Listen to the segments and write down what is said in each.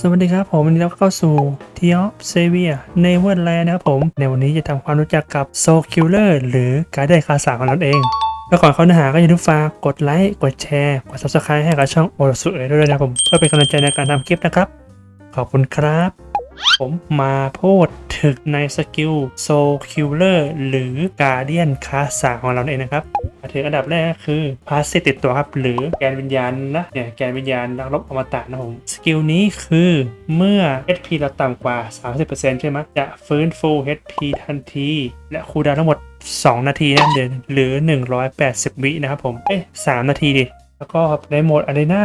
สวัสดีครับผมวันนี้เราเข้าสู่ทีออฟเซเวียในเวอร์แลนด์นะครับผม ในวันนี้จะทำความรู้จักกับโซคิลเลอร์หรือการได้คาสาของเราเองแล้วก่อนเข้าเนื้อหาก็อย่าลืมฝากกดไลค์ กดแชร์ กด subscribe ให้กับช่องโอรสุเอด้วยนะครับผม เพื่อเป็นกำลังใจในการทำคลิปนะครับ ขอบคุณครับ ผมมาพูดถึงในสกิลโซคิลเลอร์หรือการเดียนคาสาของเราเองนะครับถึงอันดับแรกก็คือพาสซิติดตัวครับ หรือแกนวิญญาณนะเนี่ยแกนวิญญาณนักรบอมตะนะผมสกิลนี้คือเมื่อ HP เราต่ำกว่า 30%ใช่ไหมจะฟื้นฟู HP ทันที และคูดาวทั้งหมด 2 นาทีนะเดือนหรือ 180 วินะครับผม เอ้ย3นาทีดิแล้วก็ในโหมดอารีนา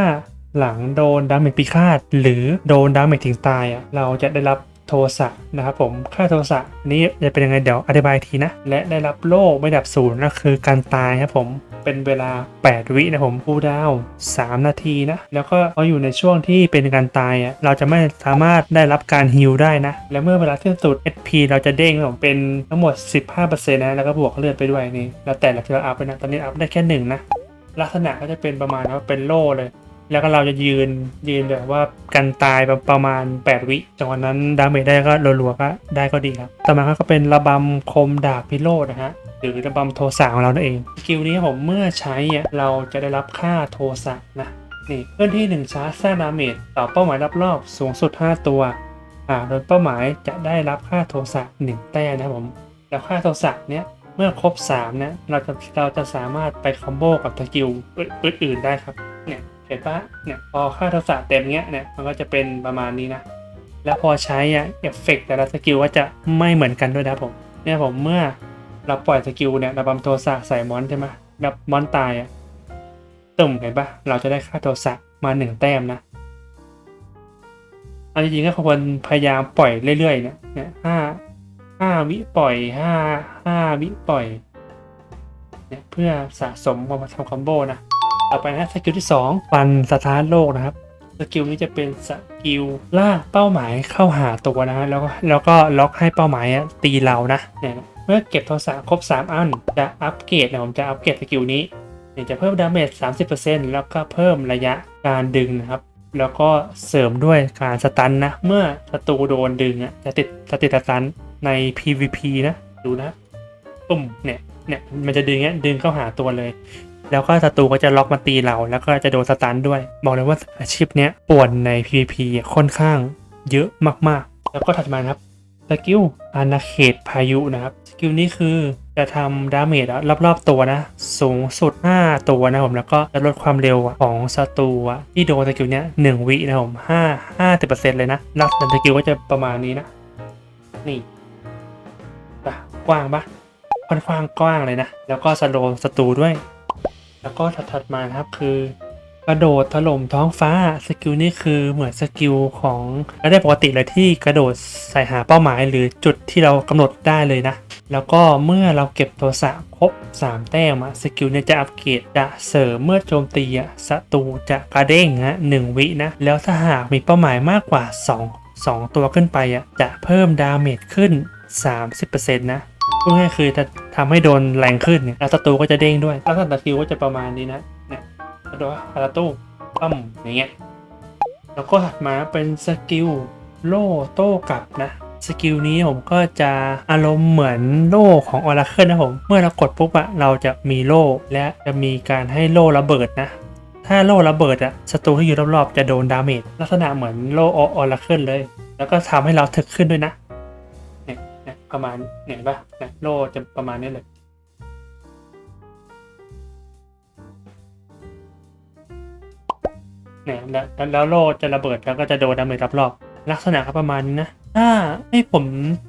หลังโดนดาเมจพิฆาตหรือโดนดาเมจถึงตายอะเราจะได้รับโทสะนะครับผมค่าโทสะนี้จะเป็นยังไงเดี๋ยวอธิบายทีนะ และได้รับโล่ไม่ดับศูนย์ก็คือการตายครับผมเป็นเวลา 8 วินะผมคูดาว 3 นาทีนะ แล้วก็พออยู่ในช่วงที่เป็นการตายอะเราจะไม่สามารถได้รับการฮิลได้นะ และเมื่อเวลาที่สุด HP เราจะเด้งผมเป็นทั้งหมด 15%นะแล้วก็บวกเลือดไปด้วยนี่แล้วแต่ละที่เราอัพไปนะตอนนี้อัพได้แค่หนึ่งนะลักษณะก็จะเป็นประมาณว่าเป็นโล่เลย แล้วก็เราจะยืนยืนแบบว่ากันตายประมาณ 8 วิจังหวะนั้นดาเมจได้ก็รัวๆก็ได้ก็ดีครับ ต่อมาก็เป็นระบำคมดาบพิโรธนะฮะหรือระบำโทสะของเรานั่นเองสกิลนี้ผมเมื่อใช้อะเราจะได้รับค่าโทสะนะนี่เพื่อนที่ 1ชาร์จสร้างดาเมจต่อเป้าหมายรอบๆสูงสุด 5 ตัวอ่าโดยเป้าหมายจะได้รับค่าโทสะ1แต้มนะผมแล้วค่าโทสะเนี้ยเมื่อครบ3เนี่ยเราจะเราจะสามารถไปคอมโบกับสกิลอื่นๆได้ครับเนี่ย เห็นปะเนี่ยพอค่าโทสะเต็มเงี้ยเนี่ยมันก็จะเป็นประมาณนี้นะ แล้วพอใช้อะเอฟเฟกแต่ละสกิลก็จะไม่เหมือนกันด้วยนะผมเนี่ยผมเมื่อเราปล่อยสกิลเนี่ยระบำโทสะใส่มอนใช่ไหมแบบมอนตายอะตึมเห็นปะเราจะได้ค่าโทสะมาหนึ่งแต้มนะเอาจริงๆก็ควรพยายามปล่อยเรื่อยๆเนี่ยเนี่ยห้าห้าวิปล่อยห้าห้าวิปล่อยเนี่ยเพื่อสะสมมาทำคอมโบนะ ต่อไปนะสกิลที่2ฟันสถานโลกนะครับสกิลนี้จะเป็นสกิลล่าเป้าหมายเข้าหาตัวนะฮะแล้วก็แล้วก็ล็อกให้เป้าหมายตีเรานะเนี่ยเมื่อเก็บโทรศัพท์ครบ 3 อันจะอัปเกรดนะผมจะอัปเกรดสกิลนี้เนี่ยจะเพิ่มดาเมจ30%แล้วก็เพิ่มระยะการดึงนะครับ แล้วก็เสริมด้วยการสตันนะ เมื่อศัตรูโดนดึงอะจะติดจะติดสตันใน PVP นะ ดูนะปุ่มเนี่ยเนี่ยมันจะดึงเนี้ยดึงเข้าหาตัวเลย แล้วก็ศัตรูก็จะล็อกมาตีเรา แล้วก็จะโดนสตันด้วย บอกเลยว่าอาชีพเนี้ยป่วนใน PVP ค่อนข้างเยอะมากๆ แล้วก็ถัดมานะครับสกิลอาณาเขตพายุนะครับสกิลนี้คือจะทำดาเมจรอบๆตัวนะ สูงสุด 5 ตัวนะผมแล้วก็จะลดความเร็วของศัตรูที่โดนสกิลเนี้ย1วินะผม5 50%เลยนะลักษณะสกิลก็จะประมาณนี้นะ นี่ปะกว้างปะค่อนข้างกว้างเลยนะ แล้วก็สโลว์ศัตรูด้วย แล้วก็ถัดมานะครับคือกระโดดถล่มท้องฟ้าสกิลนี้คือเหมือนสกิลของระดับปกติเลยที่กระโดดใส่หาเป้าหมายหรือจุดที่เรากำหนดได้เลยนะ แล้วก็เมื่อเราเก็บโทสะครบ 3 แต้มอะสกิลเนี่ยจะอัปเกรดจะเสริมเมื่อโจมตีอะศัตรูจะกระเด้งนะหนึ่งวินะ แล้วถ้าหากมีเป้าหมายมากกว่า 2 2 ตัวขึ้นไปอะจะเพิ่มดาเมจขึ้น 30%นะ พูดง่ายคือจะทำให้โดนแรงขึ้นเนี่ยแล้วศัตรูก็จะเด้งด้วยแล้วสกิลก็จะประมาณนี้นะนี่ยกระโดดอาราตู้ปั้มอย่างเงี้ยแล้วก็ถัดมาเป็นสกิลโล่โต้กลับนะสกิลนี้ผมก็จะอารมณ์เหมือนโล่ของออราเคิลนะผม เมื่อเรากดปุ๊บอะเราจะมีโล่และจะมีการให้โล่ระเบิดนะ ถ้าโล่ระเบิดอะศัตรูที่อยู่รอบๆจะโดนดาเมจลักษณะเหมือนโล่ออราเคิลเลย แล้วก็ทำให้เราถึกขึ้นด้วยนะ ประมาณเนี่ยเห็นปะเนี่ยโล่จะประมาณนี้เลยเนี่ยแล้วแล้วโล่จะระเบิดแล้วก็จะโดนดาเมจรอบๆลักษณะก็ประมาณนี้นะถ้าให้ผม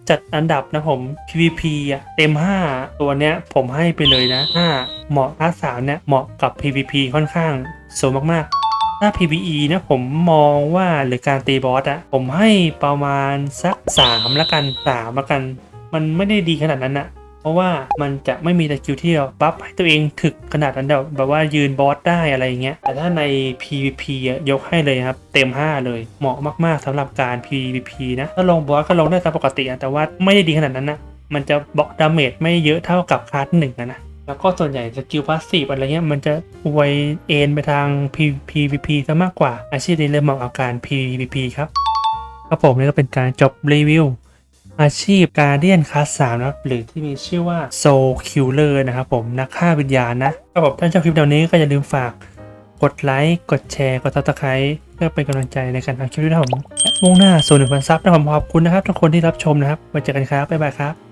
จัดอันดับนะผม PVP อะเต็ม 5 ตัวเนี้ยผมให้ไปเลยนะ 5 เหมาะภาคสามเนี่ยเหมาะกับ PVP ค่อนข้างสูงมากๆ ถ้า PVE นะผมมองว่าหรือการตีบอสอะผมให้ประมาณสัก 3 ละกัน 3 ละกัน มันไม่ได้ดีขนาดนั้นนะเพราะว่ามันจะไม่มีตะคิวที่แบบบัฟให้ตัวเองถึกขนาดนั้นแบบว่ายืนบอสได้อะไรอย่างเงี้ย แต่ถ้าใน PVP ยกให้เลยครับ เต็ม 5 เลย เหมาะมากๆสำหรับการ PVP นะ ถ้าลงบอสก็ลงได้ตามปกติแต่ว่าไม่ได้ดีขนาดนั้นนะมันจะบล็อกดาเมจไม่เยอะเท่ากับคลาสหนึ่งนะแล้วก็ส่วนใหญ่สกิลพาสซีฟอะไรเงี้ยมันจะไวเอ็นไปทาง P- PVP ซะมากกว่า อาชีพนี้เลยเหมาะกับการ PVP ครับครับผมนี่ก็เป็นการจบรีวิว อาชีพการเดียนคลาสสามนะหรือที่มีชื่อว่าโซคิวเลอร์นะครับผมนักฆ่าวิญญาณนะครับผมท่านชอบคลิปเดียวนี้ก็อย่าลืมฝากกดไลค์ กดแชร์ กด subscribe เพื่อเป็นกำลังใจในการทำคลิปด้วยนะผมมุ่งหน้าสู่หนึ่งพันซับนะผมขอบคุณนะครับทุกคนที่รับชมนะครับไว้เจอกันครับบ๊ายบายครับ